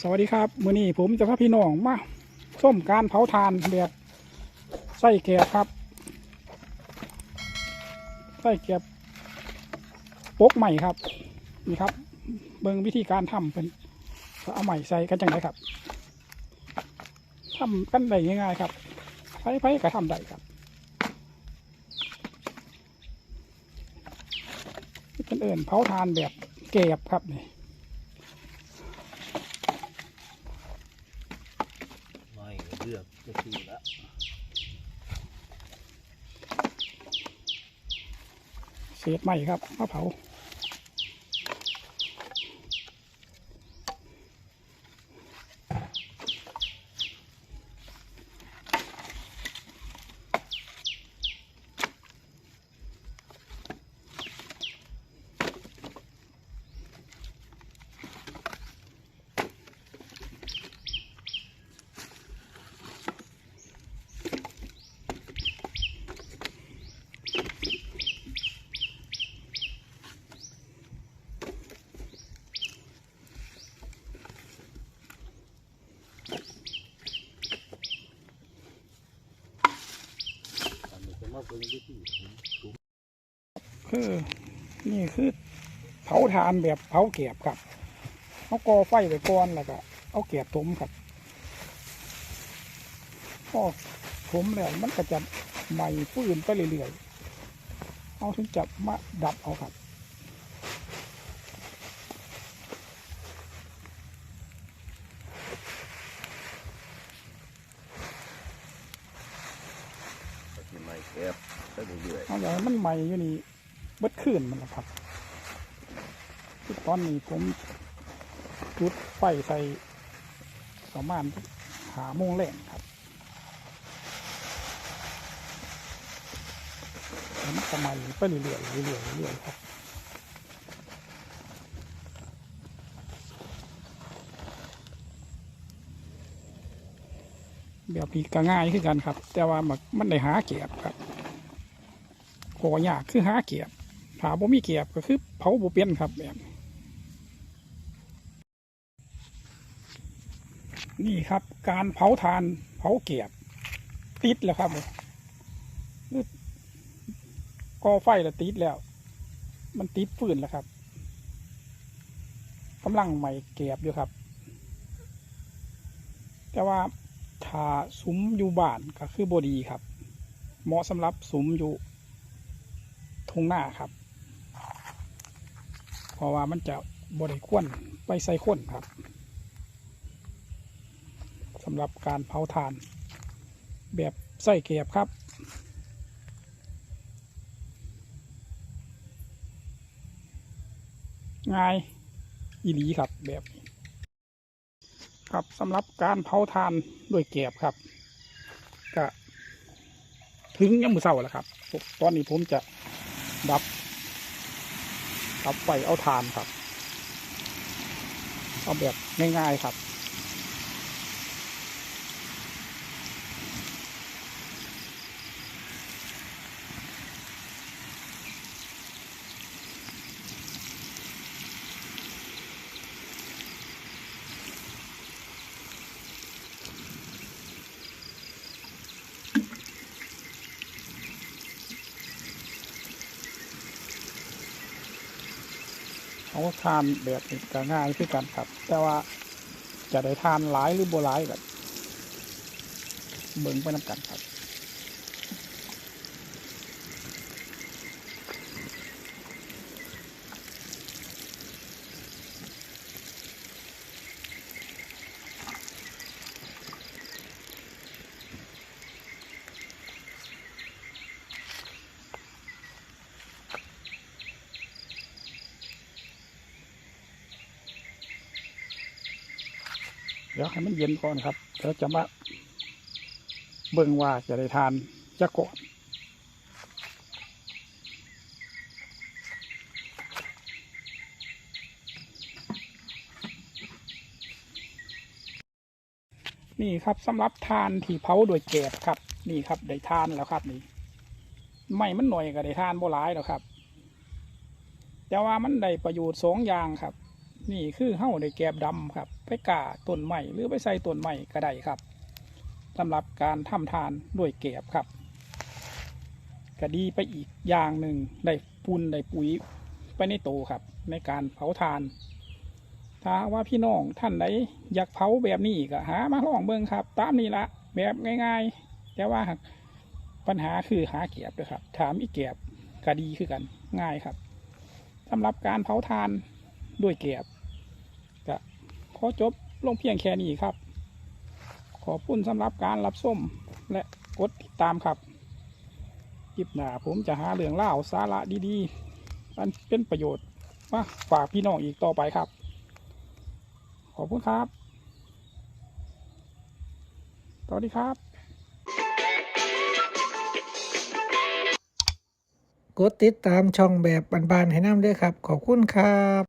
สวัสดีครับมื้อนี้ผมจะพาพี่น้องมาส้มการเผาทานแบบไส้แกบครับไส้แกบปกใหม่ครับนี่ครับ เบิ่งวิธีการทำเป็นเอาใหม่ใส่กันจังไดครับทำกันได้ง่ายๆครับใช้ไผก็ทำได้ครับเป็นเอิญเผาทานแบบแกบครับนี่ ไม่เลือกจะคือละเศษใหม่ครับมะเผา ตอนนี้จะมาเบิ่งวิธีถุง คือนี่คือเผาทานแบบเผาเก็บครับเอากอไฟไปก้อนแล้วก็เอาเก็บถมครับพอถมแล้วมันก็จะไหม้ฟื้นไปเรื่อยๆเอาถึงจะมาดับเอาครับ ก็สิไม่ แคบไปเรื่อยเอาอย่างมันใหม่อยู่นี่เบิดขึ้นมันนะครับที่ตอนนี้ผมจุดไฟใส่ประมาณหาโมงแรงครับมันก็ไหม้ไปเรื่อยๆเรื่อยๆเรื่อยๆครับ แบบนี้ก็ง่ายขึ้นกันครับ แต่ว่ามันมันได้หาเกียบครับขอยากคือหาเกียบถาบ่มีเกียบก็คือเผาบ่เป็นครับแบบนี่ครับ การเผาทานเผาเกียบติดแล้วครับก่อไฟแล้วติดแล้ว มันติดฟืนแล้วครับกำลังใหม่เกียบอยู่ครับ แต่ว่า ถ้าซุ้มอยู่บ้านก็คือบดีครับ เหมาะสำหรับซุ้มอยู่ทุ่งหน้าครับ เพราะว่ามันจะบริควนไปใส่ข้นครับสำหรับการเผาถ่าน แบบใส่เกียบครับง่ายอีหลีครับแบบ ครับสำหรับการเผาทานด้วยแกบครับก็ถึงยังมือเศร้าแล้วครับ ตอนนี้ผมจะดับ ดับไฟเอาทานครับ เอาแบบง่ายๆครับ เอาทานแบบนี้ก็ง่ายคือกันครับ แต่ว่าจะได้ทานหลายหรือบ่หลายแบบเบิ่งไปน้ำกันครับ เดี๋ยวให้มันเย็นก่อนครับแล้วจะมาเบิ่งว่าจะได้ทานจะก่อนนี่ครับสำหรับทานที่เผาโดยแกบครับ นี่ครับได้ทานแล้วครับนี่ไม่มันหน่อยก็ได้ทานโบหลายแล้วครับ แต่ว่ามันได้ประโยชน์สองอย่างครับ นี่คือเฮ้าในแกบดำครับ ไปกาต้นใหม่หรือไปใส่ต้นใหม่ก็ได้ครับสำหรับการทำทานด้วยแกบครับก็ดีไปอีกอย่างหนึ่งได้ปุนได้ปุ๋ยไปในโตครับ ในการเผาทาน ถ้าว่าพี่น้องท่านใดอยากเผาแบบนี้ก็หามาลองเบิ่งครับ ตามนี้ละแบบง่าย ๆ แต่ว่าปัญหาคือหาเกียบด้วยครับ ถามอีเกียบก็ดีคือกันง่ายครับสำหรับการเผาทานด้วยเกียบ ขอจบลงเพียงแค่นี้ครับ ขอบคุณสำหรับการรับส้มและกดติดตามครับคลิปหน้าผมจะหาเรื่องเล่าสาระดีๆมันเป็นประโยชน์มาฝากพี่น้องอีกต่อไปครับ ขอบคุณครับสวัสดีครับ กดติดตามช่องแบบบานๆให้น้ำด้วยครับ ขอบคุณครับ